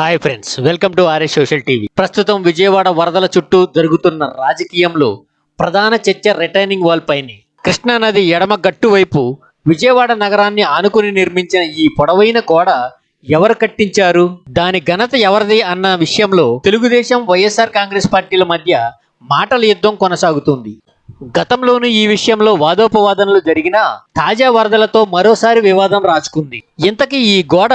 Hi friends welcome to RS social TV ప్రస్తుతం విజయవాడ వరదల చుట్టూ జరుగుతున్న రాజకీయంలో ప్రధాన చర్చ రిటైనింగ్ వాల్ పైనే. కృష్ణా నది ఎడమ గట్టు వైపు విజయవాడ నగరాన్ని ఆనుకుని నిర్మించిన ఈ పొడవైన గోడ ఎవరు కట్టించారు? దాని ఘనత ఎవరిది అన్న విషయంలో తెలుగుదేశం వైఎస్ఆర్ కాంగ్రెస్ పార్టీల మధ్య మాటల యుద్ధం కొనసాగుతుంది. గతంలోనూ ఈ విషయంలో వాదోపవాదనలు జరిగినా తాజా వరదలతో మరోసారి వివాదం రాచుకుంది. ఇంతకీ ఈ గోడ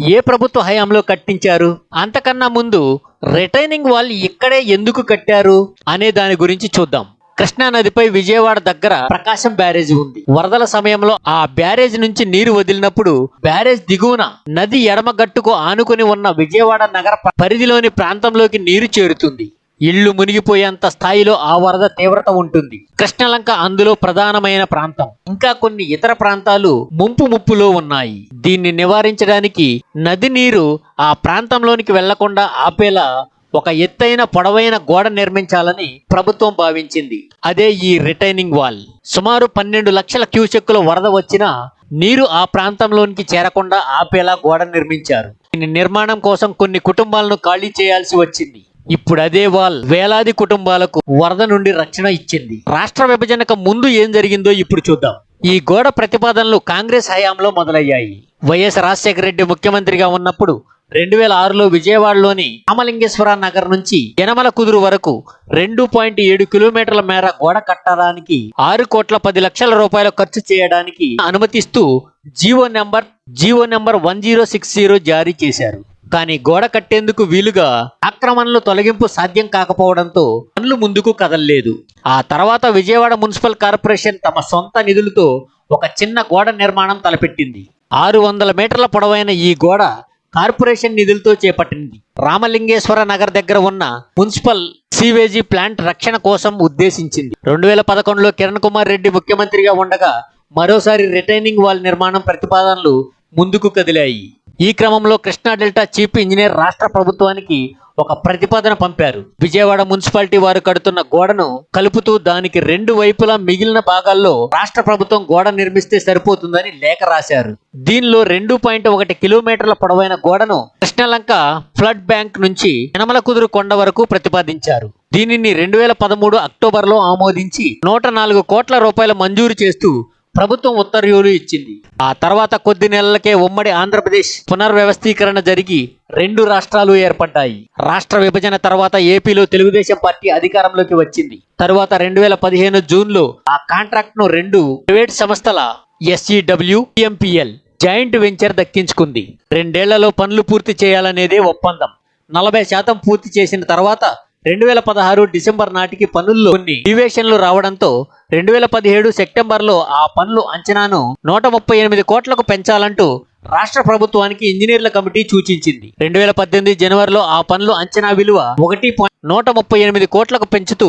ఏ ప్రభుత్వ హయాంలో కట్టించారు? అంతకన్నా ముందు రిటైనింగ్ వాల్ ఇక్కడే ఎందుకు కట్టారు? అనే దాని గురించి చూద్దాం. కృష్ణా నదిపై విజయవాడ దగ్గర ప్రకాశం బ్యారేజ్ ఉంది. వరదల సమయంలో ఆ బ్యారేజ్ నుంచి నీరు వదిలినప్పుడు బ్యారేజ్ దిగువన నది ఎడమగట్టుకు ఆనుకుని ఉన్న విజయవాడ నగర పరిధిలోని ప్రాంతంలోకి నీరు చేరుతుంది. ఇళ్ళు మునిగిపోయేంత స్థాయిలో ఆ వరద తీవ్రత ఉంటుంది. కృష్ణలంక అందులో ప్రధానమైన ప్రాంతం. ఇంకా కొన్ని ఇతర ప్రాంతాలు ముంపు ముప్పులో ఉన్నాయి. దీన్ని నివారించడానికి నది నీరు ఆ ప్రాంతంలోనికి వెళ్ళకుండా ఆపేలా ఒక ఎత్తైన పొడవైన గోడ నిర్మించాలని ప్రభుత్వం భావించింది. అదే ఈ రిటైనింగ్ వాల్. సుమారు పన్నెండు లక్షల క్యూసెక్కుల వరద వచ్చినా నీరు ఆ ప్రాంతంలోనికి చేరకుండా ఆపేలా గోడ నిర్మించారు. దీని నిర్మాణం కోసం కొన్ని కుటుంబాలను ఖాళీ చేయాల్సి వచ్చింది. ఇప్పుడు అదే వాల్ వేలాది కుటుంబాలకు వరద నుండి రక్షణ ఇచ్చింది. రాష్ట్ర విభజనకు ముందు ఏం జరిగిందో ఇప్పుడు చూద్దాం. ఈ గోడ ప్రతిపాదనలు కాంగ్రెస్ హయాంలో మొదలయ్యాయి. వైఎస్ రాజశేఖర రెడ్డి ముఖ్యమంత్రిగా ఉన్నప్పుడు రెండు వేల ఆరులో విజయవాడలోని రామలింగేశ్వర నగర్ నుంచి యనమల కుదురు వరకు రెండు పాయింట్ ఏడు కిలోమీటర్ల మేర గోడ కట్టడానికి ఆరు కోట్ల పది లక్షల రూపాయలు ఖర్చు చేయడానికి అనుమతిస్తూ GO number GO number one zero six zero జారీ చేశారు. కానీ గోడ కట్టేందుకు వీలుగా ఆక్రమణలు తొలగింపు సాధ్యం కాకపోవడంతో పనులు ముందుకు కదలలేదు. ఆ తర్వాత విజయవాడ మున్సిపల్ కార్పొరేషన్ తమ సొంత నిధులతో ఒక చిన్న గోడ నిర్మాణం తలపెట్టింది. ఆరు వందల మీటర్ల పొడవైన ఈ గోడ కార్పొరేషన్ నిధులతో చేపట్టింది. రామలింగేశ్వర నగర్ దగ్గర ఉన్న మున్సిపల్ సీవేజీ ప్లాంట్ రక్షణ కోసం ఉద్దేశించింది. రెండు వేల పదకొండులో కిరణ్ కుమార్ రెడ్డి ముఖ్యమంత్రిగా ఉండగా మరోసారి రిటైనింగ్ వాల్ నిర్మాణం ప్రతిపాదనలు ముందుకు కదిలాయి. ఈ క్రమంలో కృష్ణా డెల్టా చీఫ్ ఇంజనీర్ రాష్ట్ర ప్రభుత్వానికి ఒక ప్రతిపాదన పంపారు. విజయవాడ మున్సిపాలిటీ వారు కడుతున్న గోడను కలుపుతూ దానికి రెండు వైపులా మిగిలిన భాగాల్లో రాష్ట్ర ప్రభుత్వం గోడ నిర్మిస్తే సరిపోతుందని లేఖ రాశారు. దీనిలో రెండు పాయింట్ ఒకటి కిలోమీటర్ల పొడవైన గోడను కృష్ణలంక ఫ్లడ్ బ్యాంక్ నుంచి యనమల కుదురు కొండ వరకు ప్రతిపాదించారు. దీనిని రెండు వేల పదమూడు అక్టోబర్లో ఆమోదించి నూట నాలుగు కోట్ల రూపాయలు మంజూరు చేస్తూ ప్రభుత్వం ఉత్తర్వులు ఇచ్చింది. ఆ తర్వాత కొద్ది నెలలకే ఉమ్మడి ఆంధ్రప్రదేశ్ పునర్వ్యవస్థీకరణ జరిగి రెండు రాష్ట్రాలు ఏర్పడ్డాయి. రాష్ట్ర విభజన తర్వాత ఏపీలో తెలుగుదేశం పార్టీ అధికారంలోకి వచ్చింది. తరువాత రెండు వేల పదిహేను జూన్లో ఆ కాంట్రాక్ట్ను రెండు ప్రైవేట్ సంస్థల ఎస్ఈడబ్ల్యూ ఎంపీఎల్ జాయింట్ వెంచర్ దక్కించుకుంది. రెండేళ్ళలో పనులు పూర్తి చేయాలనేదే ఒప్పందం. నలభై శాతం పూర్తి చేసిన తర్వాత రెండు వేల పదహారు డిసెంబర్ నాటికి పనుల్లో కొన్ని డివేషన్లు రావడంతో రెండు వేల పదిహేడు సెప్టెంబర్లో ఆ పనులు అంచనాను నూట ముప్పై ఎనిమిది కోట్లకు పెంచాలంటూ రాష్ట్ర ప్రభుత్వానికి ఇంజనీర్ల కమిటీ సూచించింది. రెండు వేల పద్దెనిమిది జనవరిలో ఆ పనులు అంచనా విలువ ఒకటి పాయింట్ నూట ముప్పై ఎనిమిది కోట్లకు పెంచుతూ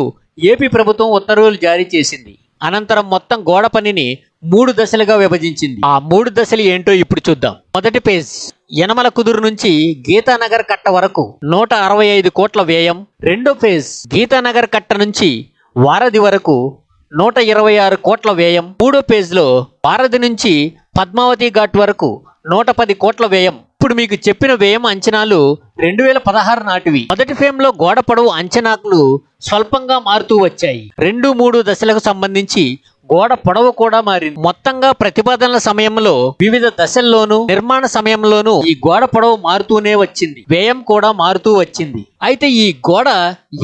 ఏపీ ప్రభుత్వం ఉత్తర్వులు జారీ చేసింది. అనంతరం మొత్తం గోడ పనిని మూడు దశలుగా విభజించింది. ఆ మూడు దశలు ఏంటో ఇప్పుడు చూద్దాం. మొదటి పేజ్ యనమల కుదురు నుంచి గీతానగర్ కట్ట వరకు నూట అరవై ఐదు కోట్ల వ్యయం. రెండో ఫేజ్ గీతానగర్ కట్ట నుంచి వారధి వరకు నూట ఇరవై ఆరు కోట్ల వ్యయం. మూడో పేజ్లో వారధి నుంచి పద్మావతి ఘాట్ వరకు నూట పది కోట్ల వ్యయం. ఇప్పుడు మీకు చెప్పిన వ్యయం అంచనాలు రెండు వేల పదహారు నాటివి. మొదటి ఫేమ్లో గోడ పొడవు అంచనాలు స్వల్పంగా మారుతూ వచ్చాయి. రెండు మూడు దశలకు సంబంధించి గోడ పొడవు కూడా మారింది. మొత్తంగా ప్రతిపాదనల సమయంలో వివిధ దశల్లోనూ నిర్మాణ సమయంలోనూ ఈ గోడ పొడవు మారుతూనే వచ్చింది. వ్యయం కూడా మారుతూ వచ్చింది. అయితే ఈ గోడ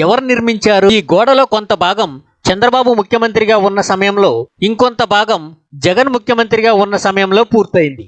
ఎవరు నిర్మించారు? ఈ గోడలో కొంత భాగం చంద్రబాబు ముఖ్యమంత్రిగా ఉన్న సమయంలో ఇంకొంత భాగం జగన్ ముఖ్యమంత్రిగా ఉన్న సమయంలో పూర్తయింది.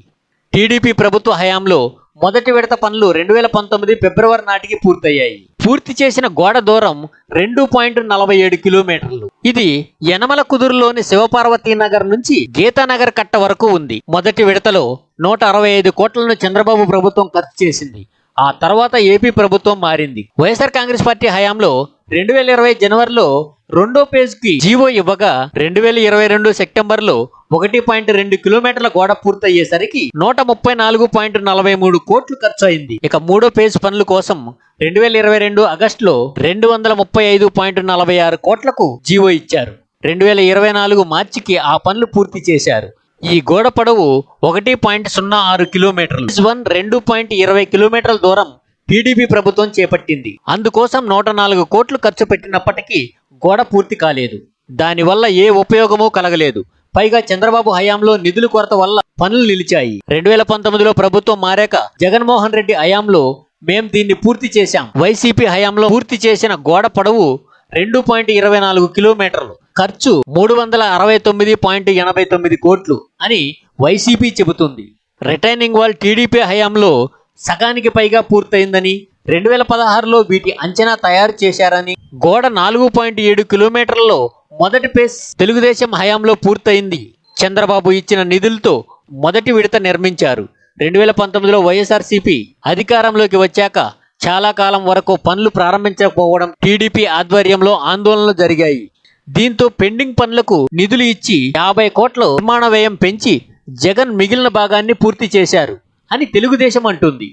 టీడీపీ ప్రభుత్వ హయాంలో మొదటి విడత పనులు రెండు వేల పంతొమ్మిది ఫిబ్రవరి నాటికి పూర్తయ్యాయి. పూర్తి చేసిన గోడ దూరం రెండు పాయింట్ నలభై ఏడు కిలోమీటర్లు. ఇది యనమల కుదురులోని శివపార్వతి నగర్ నుంచి గీతానగర్ కట్ట వరకు ఉంది. మొదటి విడతలో నూట అరవై ఐదు కోట్లను చంద్రబాబు ప్రభుత్వం ఖర్చు చేసింది. ఆ తర్వాత ఏపీ ప్రభుత్వం మారింది. వైఎస్ఆర్ కాంగ్రెస్ పార్టీ హయాంలో రెండు వేల ఇరవై జనవరిలో రెండో పేజ్కి జీవో ఇవ్వగా రెండు వేల ఇరవై రెండు సెప్టెంబర్లో ఒకటి పాయింట్ రెండు కిలోమీటర్ల గోడ పూర్తయ్యేసరికి నూట ముప్పై నాలుగు పాయింట్ నలభై మూడు కోట్లు ఖర్చు అయింది ఇక మూడో పేజ్ పనుల కోసం రెండు వేల ఇరవై రెండు ఆగస్టులో రెండు వందల ముప్పై ఐదు పాయింట్ నలభై ఆరు కోట్లకు జీవో ఇచ్చారు. రెండు వేల ఇరవై నాలుగు మార్చికి ఆ పనులు పూర్తి చేశారు. ఈ గోడ పొడవు ఒకటి పాయింట్ సున్నా ఆరు కిలోమీటర్లు. వన్ రెండు పాయింట్ ఇరవై కిలోమీటర్ల దూరం టీడీపీ ప్రభుత్వం చేపట్టింది. అందుకోసం నూట నాలుగు కోట్లు ఖర్చు పెట్టినప్పటికీ గోడ పూర్తి కాలేదు. దానివల్ల ఏ ఉపయోగమూ కలగలేదు. పైగా చంద్రబాబు హయాంలో నిధుల కొరత వల్ల పనులు నిలిచాయి. రెండు వేల పంతొమ్మిదిలో ప్రభుత్వం మారాక జగన్మోహన్ రెడ్డి హయాంలో మేం దీన్ని పూర్తి చేశాం. వైసీపీ హయాంలో పూర్తి చేసిన గోడ పొడవు రెండు పాయింట్ ఇరవై నాలుగు కిలోమీటర్లు. ఖర్చు మూడు వందల అరవై తొమ్మిది పాయింట్ ఎనభై తొమ్మిది కోట్లు అని వైసీపీ చెబుతుంది. రిటైనింగ్ వాల్ టీడీపీ హయాంలో సగానికి పైగా పూర్తయిందని రెండు వేల పదహారులో వీటి అంచనా తయారు చేశారని గోడ నాలుగు పాయింట్ ఏడు కిలోమీటర్లలో మొదటి పేస్ తెలుగుదేశం హయాంలో పూర్తయింది. చంద్రబాబు ఇచ్చిన నిధులతో మొదటి విడత నిర్మించారు. రెండు వేల పంతొమ్మిదిలో వైఎస్ఆర్సీపీ అధికారంలోకి వచ్చాక చాలా కాలం వరకు పనులు ప్రారంభించకపోవడం టీడీపీ ఆధ్వర్యంలో ఆందోళనలు జరిగాయి. దీంతో పెండింగ్ పనులకు నిధులు ఇచ్చి యాభై కోట్ల నిర్మాణ వ్యయం పెంచి జగన్ మిగిలిన భాగాన్ని పూర్తి చేశారు అని తెలుగుదేశం అంటుంది.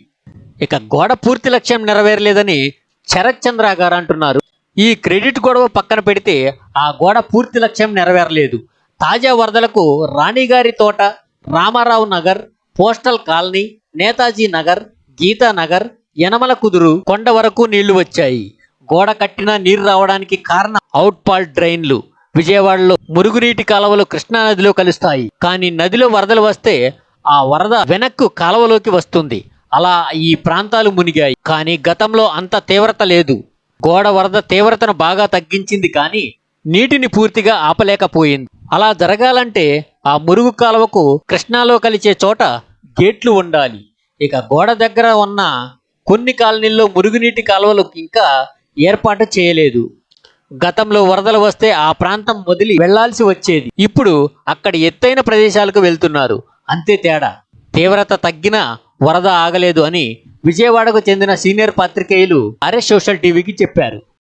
ఇక గోడ పూర్తి లక్ష్యం నెరవేరలేదని శరత్ చంద్ర గారు అంటున్నారు. ఈ క్రెడిట్ గొడవ పక్కన పెడితే ఆ గోడ పూర్తి లక్ష్యం నెరవేరలేదు. తాజా వరదలకు రాణిగారి తోట రామారావు నగర్ పోస్టల్ కాలనీ నేతాజీ నగర్ గీతా నగర్ యనమల కుదురు కొండ వరకు నీళ్ళు వచ్చాయి. గోడ కట్టినా నీరు రావడానికి కారణం అవుట్పాల్ డ్రైన్లు. విజయవాడలో మురుగునీటి కాలువలు కృష్ణా నదిలో కలుస్తాయి. కానీ నదిలో వరదలు వస్తే ఆ వరద వెనక్కు కాలువలోకి వస్తుంది. అలా ఈ ప్రాంతాలు మునిగాయి. కానీ గతంలో అంత తీవ్రత లేదు. గోడ వరద తీవ్రతను బాగా తగ్గించింది కానీ నీటిని పూర్తిగా ఆపలేకపోయింది. అలా జరగాలంటే ఆ మురుగు కాలువకు కృష్ణాలో కలిసే చోట గేట్లు ఉండాలి. ఇక గోడ దగ్గర ఉన్న కొన్ని కాలనీల్లో మురుగునీటి కాలువలు ఇంకా ఏర్పాటు చేయలేదు. గతంలో వరదలు వస్తే ఆ ప్రాంతం వదిలి వెళ్ళాల్సి వచ్చేది. ఇప్పుడు అక్కడ ఎత్తైన ప్రదేశాలకు వెళ్తున్నారు. అంతే తేడా. తీవ్రత తగ్గినా వరద ఆగలేదు అని విజయవాడకు చెందిన సీనియర్ పాత్రికేయులు అరెస్ట్ సోషల్ టీవీకి చెప్పారు.